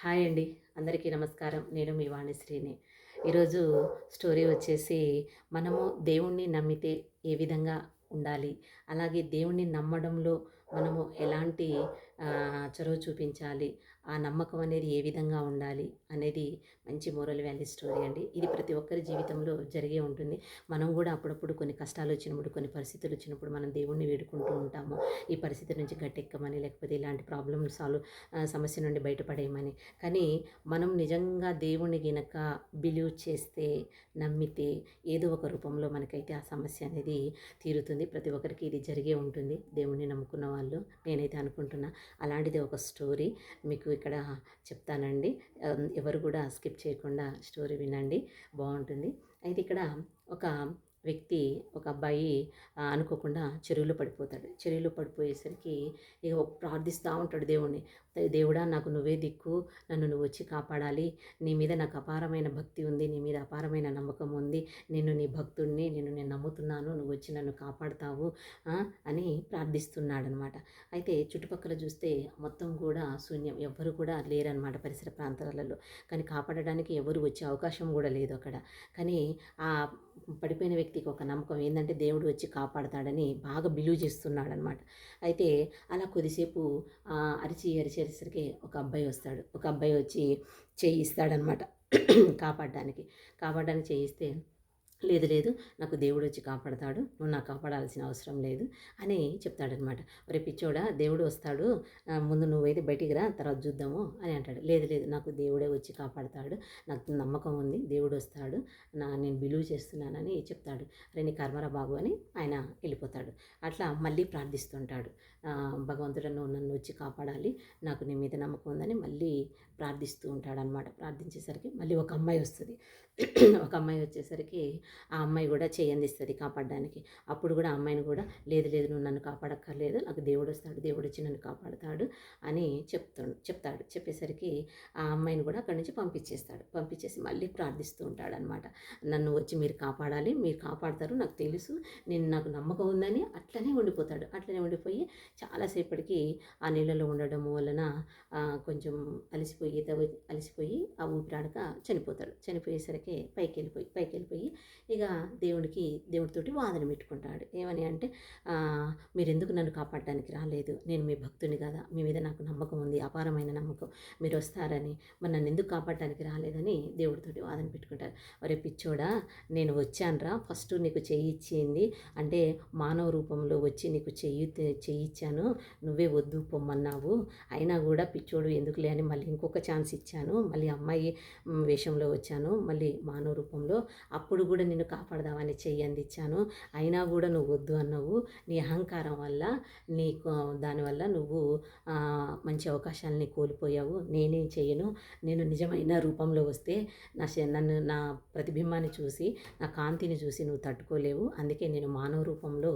Hi అండి. అందరికీ నమస్కారం. నేను మీ వాణిశ్రీని. ఈరోజు స్టోరీ వచ్చేసి మనము దేవుణ్ణి నమ్మితే ఏ విధంగా ఉండాలి? అలాగే దేవుణ్ణి నమ్మడంలో మనము ఎలాంటి చొరవ చూపించాలి ఆ నమ్మకం అనేది ఏ విధంగా ఉండాలి అనేది మంచి మోరల్ వాల్యూ స్టోరీ అండి. ఇది ప్రతి ఒక్కరి జీవితంలో జరిగే ఉంటుంది. మనం కూడా అప్పుడప్పుడు కొన్ని కష్టాలు వచ్చినప్పుడు కొన్ని పరిస్థితులు వచ్చినప్పుడు మనం దేవుణ్ణి వేడుకుంటూ ఉంటాము. ఈ పరిస్థితి నుంచి గట్టెక్కమని లేకపోతే ఇలాంటి ప్రాబ్లమ్ సాల్వ్ సమస్య నుండి బయటపడేయమని. కానీ మనం నిజంగా దేవుణ్ణి గినక బిలీవ్ చేస్తే నమ్మితే ఏదో ఒక రూపంలో మనకైతే ఆ సమస్య అనేది తీరుతుంది. ప్రతి ఒక్కరికి ఇది జరిగే ఉంటుంది. దేవుణ్ణి నమ్ముకున్న వాళ్ళు నేనైతే అనుకుంటున్నా. అలాంటిది ఒక స్టోరీ మీకు ఇక్కడ చెప్తానండి. ఎవరు కూడా స్కిప్ చేయకుండా స్టోరీ వినండి. బాగుంటుంది. అయితే ఇక్కడ ఒక వ్యక్తి ఒక అబ్బాయి అనుకోకుండా చెరువులో పడిపోతాడు. చెరువులో పడిపోయేసరికి ఇక ప్రార్థిస్తూ ఉంటాడు దేవుణ్ణి. దేవుడా నాకు నువ్వే దిక్కు. నన్ను నువ్వు వచ్చి కాపాడాలి. నీ మీద నాకు అపారమైన భక్తి ఉంది. నీ మీద అపారమైన నమ్మకం ఉంది. నేను నీ భక్తుడిని నేను నేను నమ్ముతున్నాను. నువ్వు వచ్చి నన్ను కాపాడుతావు అని అని ప్రార్థిస్తున్నాడనమాట. అయితే చుట్టుపక్కల చూస్తే మొత్తం కూడా శూన్యం. ఎవ్వరు కూడా లేరనమాట పరిసర ప్రాంతాలలో. కానీ కాపాడడానికి ఎవరు వచ్చే అవకాశం కూడా లేదు అక్కడ. కానీ ఆ పడిపోయిన వ్యక్తికి ఒక నమ్మకం ఏంటంటే దేవుడు వచ్చి కాపాడతాడని బాగా బిలీవ్ చేస్తున్నాడు అనమాట అయితే అలా కొద్దిసేపు అరిచి అరిచి అరిసరికి ఒక అబ్బాయి వస్తాడు. ఒక అబ్బాయి వచ్చి చేయి ఇస్తాడనమాట కాపాడడానికి. కాపాడడానికి చేయిస్తే లేదు లేదు. నాకు దేవుడు వచ్చి కాపాడతాడు. నువ్వు నాకు కాపాడాల్సిన అవసరం లేదు అని చెప్తాడనమాట. మరి పిచ్చోడా దేవుడు వస్తాడు. ముందు నువ్వైతే బయటికి రా తర్వాత చూద్దాము అని అంటాడు. లేదు లేదు. నాకు దేవుడే వచ్చి కాపాడతాడు. నాకు నమ్మకం ఉంది. దేవుడు వస్తాడు. నా నేను బిలీవ్ చేస్తున్నానని చెప్తాడు. అరే నీ కర్మరా బాబు అని ఆయన వెళ్ళిపోతాడు. అట్లా మళ్ళీ ప్రార్థిస్తుంటాడు. భగవంతుడు నువ్వు నన్ను వచ్చి కాపాడాలి. నాకు నీ మీద నమ్మకం ఉందని మళ్ళీ ప్రార్థిస్తూ ఉంటాడనమాట. ప్రార్థించేసరికి మళ్ళీ ఒక అమ్మాయి వస్తుంది. ఒక అమ్మాయి వచ్చేసరికి ఆ అమ్మాయి కూడా చేయందిస్తుంది కాపాడడానికి. అప్పుడు కూడా ఆ అమ్మాయిని కూడా లేదు లేదు నువ్వు నన్ను కాపాడక్కర్లేదు నాకు దేవుడు వస్తాడు దేవుడు వచ్చి నన్ను కాపాడతాడు అని చెప్తాడు చెప్తాడు. చెప్పేసరికి ఆ అమ్మాయిని కూడా అక్కడి నుంచి పంపించేస్తాడు. పంపించేసి మళ్ళీ ప్రార్థిస్తూ ఉంటాడు అనమాట నన్ను వచ్చి మీరు కాపాడాలి మీరు కాపాడతారు నాకు తెలుసు నేను నాకు నమ్మకం ఉందని అట్లనే ఉండిపోతాడు. అట్లనే ఉండిపోయి చాలాసేపటికి ఆ నీళ్ళలో ఉండడం వలన కొంచెం అలసిపోయి అలసిపోయి ఆ ఊపిరాడక చనిపోతాడు. చనిపోయేసరికి పైకి వెళ్ళిపోయి పైకి వెళ్ళిపోయి ఇక దేవుడికి దేవుడితోటి వాదన పెట్టుకుంటాడు. ఏమని అంటే మీరెందుకు మీరు ఎందుకు నన్ను కాపాడడానికి రాలేదు? నేను మీ భక్తుని కదా. మీ మీద నాకు నమ్మకం ఉంది అపారమైన నమ్మకం. మీరు వస్తారని. మరి నన్ను ఎందుకు కాపాడడానికి రాలేదని దేవుడితోటి వాదన పెట్టుకుంటారు ఒరే పిచ్చోడా నేను వచ్చానురా ఫస్ట్ నీకు చెయ్యి ఇచ్చింది అంటే మానవ రూపంలో వచ్చి నీకు చెయ్యి చేయించాను నువ్వే వద్దు పొమ్మన్నావు. అయినా కూడా పిచ్చోడు ఎందుకులే అని మళ్ళీ ఇంకొక ఛాన్స్ ఇచ్చాను. మళ్ళీ అమ్మాయి వేషంలో వచ్చాను. మళ్ళీ మానవ రూపంలో. అప్పుడు కూడా నిన్ను కాపాడదామని చెయ్యి అందించాను. అయినా కూడా నువ్వు వద్దు అన్నావు. నీ అహంకారం వల్ల నీకు దానివల్ల నువ్వు మంచి అవకాశాలని కోల్పోయావు. నేనేం చేయను నేను నిజమైన రూపంలో వస్తే నా నన్ను నా ప్రతిబింబాన్ని చూసి నా కాంతిని చూసి నువ్వు తట్టుకోలేవు. అందుకే నేను మానవ రూపంలో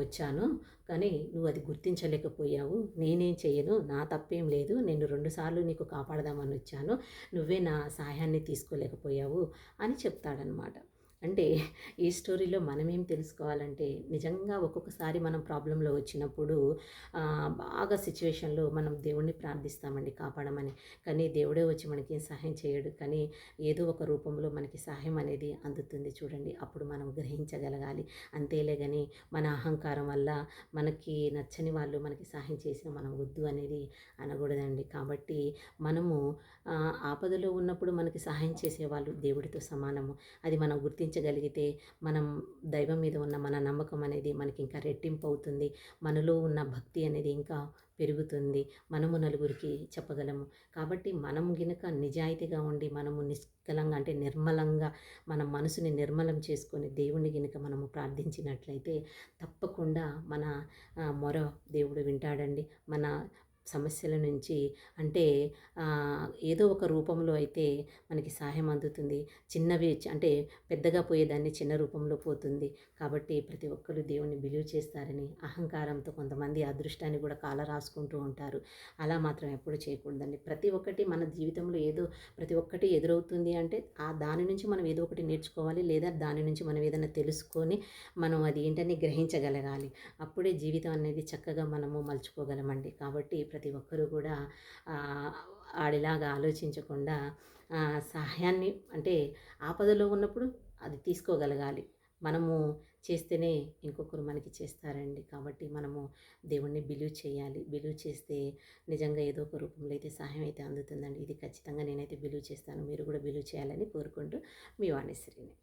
వచ్చాను. కానీ నువ్వు అది గుర్తించలేకపోయావు. నేనేం చేయను నా తప్పేం లేదు. నేను రెండుసార్లు నీకు కాపాడదామని వచ్చాను. నువ్వే నా సహాయాన్ని తీసుకోలేకపోయావు అని చెప్తాడనమాట అంటే ఈ స్టోరీలో మనమేం తెలుసుకోవాలంటే నిజంగా ఒక్కొక్కసారి మనం ప్రాబ్లంలో వచ్చినప్పుడు బాగా సిచ్యువేషన్లో మనం దేవుణ్ణి ప్రార్థిస్తామండి కాపాడమని. కానీ దేవుడే వచ్చి మనకి ఏం సహాయం చేయడు. కానీ ఏదో ఒక రూపంలో మనకి సహాయం అనేది అందుతుంది చూడండి. అప్పుడు మనం గ్రహించగలగాలి. అంతేలే కానీ మన అహంకారం వల్ల మనకి నచ్చని వాళ్ళు మనకి సహాయం చేసిన మనం వద్దు అనేది అనకూడదండి. కాబట్టి మనము ఆపదలో ఉన్నప్పుడు మనకి సహాయం చేసేవాళ్ళు దేవుడితో సమానము. అది మనం గుర్తించగలిగితే మనం దైవం మీద ఉన్న మన నమ్మకం అనేది మనకి ఇంకా రెట్టింపు అవుతుంది మనలో ఉన్న భక్తి అనేది ఇంకా పెరుగుతుంది. మనము నలుగురికి చెప్పగలము. కాబట్టి మనం గినక నిజాయితీగా ఉండి మనము నిష్కలంగా అంటే నిర్మలంగా మన మనసుని నిర్మలం చేసుకొని దేవుని గినక మనము ప్రార్థించినట్లయితే తప్పకుండా మన మొర దేవుడు వింటాడండి. మన సమస్యల నుంచి అంటే ఏదో ఒక రూపంలో అయితే మనకి సహాయం అందుతుంది. చిన్నవి అంటే పెద్దగా పోయేదాన్ని చిన్న రూపంలో పోతుంది. కాబట్టి ప్రతి ఒక్కరు దేవుణ్ణి బిలీవ్ చేస్తారని అహంకారంతో కొంతమంది అదృష్టాన్ని కూడా కాల రాసుకుంటూ ఉంటారు. అలా మాత్రం ఎప్పుడు చేయకూడదండి. ప్రతి ఒక్కటి మన జీవితంలో ఏదో ప్రతి ఒక్కటి ఎదురవుతుంది అంటే ఆ దాని నుంచి మనం ఏదో ఒకటి నేర్చుకోవాలి లేదా దాని నుంచి మనం ఏదైనా తెలుసుకొని మనం అది ఏంటని గ్రహించగలగాలి. అప్పుడే జీవితం అనేది చక్కగా మనము మలుచుకోగలమండి. కాబట్టి ప్రతి ఒక్కరూ కూడా ఆడిలాగా ఆలోచించకుండా సహాయాన్ని అంటే ఆపదలో ఉన్నప్పుడు అది తీసుకోగలగాలి. మనము చేస్తేనే ఇంకొకరు మనకి చేస్తారండి. కాబట్టి మనము దేవుణ్ణి బిలీవ్ చేయాలి. బిలీవ్ చేస్తే నిజంగా ఏదో ఒక రూపంలో అయితే సహాయం అయితే అందుతుందండి. ఇది ఖచ్చితంగా నేనైతే బిలీవ్ చేస్తాను. మీరు కూడా బిలీవ్ చేయాలని కోరుకుంటూ మీ వాణిశ్రీని.